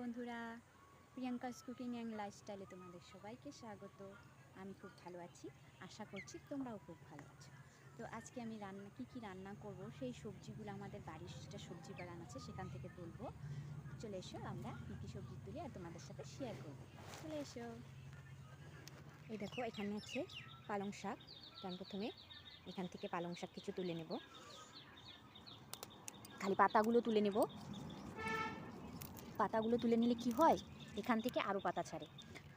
বন্ধুরা Priyanka's cooking and লাইফস্টাইলে তোমাদের সবাইকে স্বাগত। আমি খুব ভালো আছি, আশা করছি তোমরাও খুব ভালো আছো। তো আজকে আমি রান্না, কী কী রান্না করব, সেই সবজিগুলো আমাদের বাড়ির যেটা সবজি বাগান আছে সেখান থেকে তুলবো। চলে এসো, আমরা কী কী সবজি তুলি আর তোমাদের সাথে শেয়ার করব। চলে এসো। এই দেখো, এখানে আছে পালং শাক। আমি প্রথমে এখান থেকে পালং শাক কিছু তুলে নেব। খালি পাতাগুলো তুলে নেব। পাতাগুলো তুলে নিলে কি হয়? এখান থেকে আরও পাতা ছাড়ে।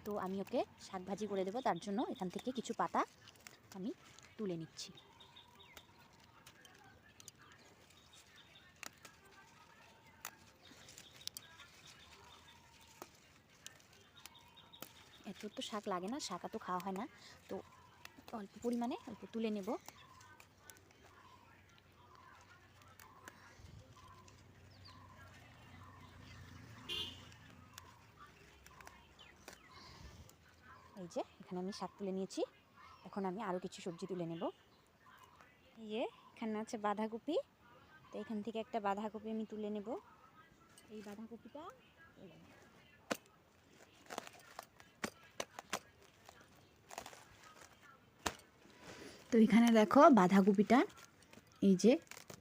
তো আমি ওকে শাক ভাজি করে দেবো, তার জন্য এখান থেকে কিছু পাতা আমি তুলে নিচ্ছি। এত তো শাক লাগে না, শাক তো খাওয়া হয় না। তো অল্প পরিমাণে অল্প তুলে নেব। এই যে, এখানে আমি শাক তুলে নিয়েছি। এখন আমি আরও কিছু সবজি তুলে নেব। এই যে, এখানে আছে বাঁধাকপি। তো এখান থেকে একটা বাঁধাকপি আমি তুলে নেব। এই বাঁধাকপিটা তো এখানে দেখো বাঁধাকপিটা। এই যে,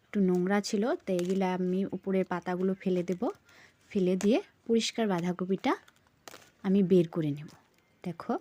একটু নোংরা ছিল, তো এগুলো আমি উপরের পাতাগুলো ফেলে দেব। ফেলে দিয়ে পরিষ্কার বাঁধাকপিটা আমি বের করে নেব। দেখো।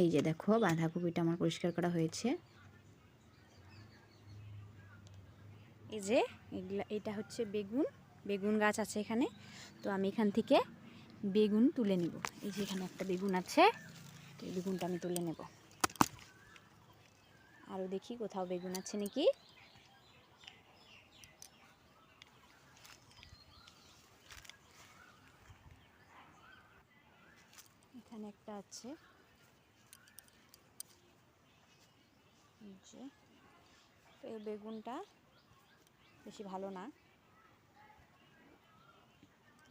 এই যে দেখো বাঁধাকপিটা আমার পরিষ্কার করা হয়েছে। এই যে এগুলা, এটা হচ্ছে বেগুন বেগুন গাছ আছে এখানে। তো আমি এখান থেকে বেগুন তুলে নিব। এই যে এখানে একটা বেগুন আছে, তো এই বেগুনটা আমি তুলে নেব। আরও দেখি কোথাও বেগুন আছে নাকি। এখানে একটা আছে। যে তো এই বেগুনটা বেশি ভালো না।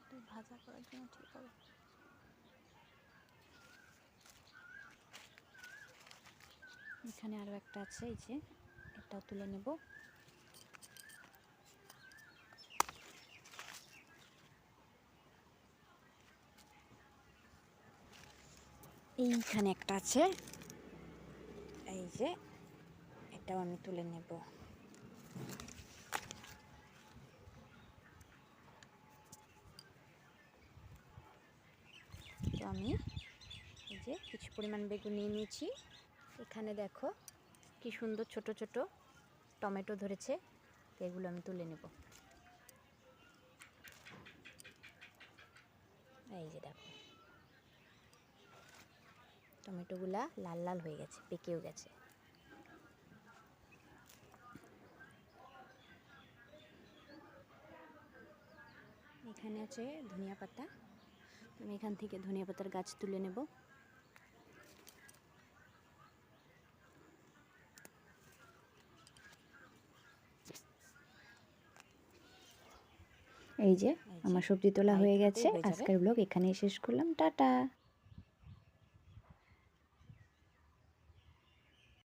তো ভাজা করার জন্য ঠিক হবে। এখানে আরও একটা আছে এই যে এটাও তুলে নেব। এইখানে একটা আছে এই যে এটাও আমি তুলে নেব। তো আমি এই যে কিছু পরিমাণ বেগুন নিয়ে নিয়েছি। এখানে দেখো কি সুন্দর ছোট ছোট টমেটো ধরেছে এগুলো আমি তুলে নেব। এই যে দেখো। টমেটোগুলা লাল লাল হয়ে গেছে, পেকেও গেছে। এখানে আছে ধনিয়া পাতা। আমি এখান থেকে ধনিয়া পাতার গাছ তুলে নেব। এই যে আমার সবজি তোলা হয়ে গেছে। আজকের ব্লগ এখানেই শেষ করলাম। টাটা!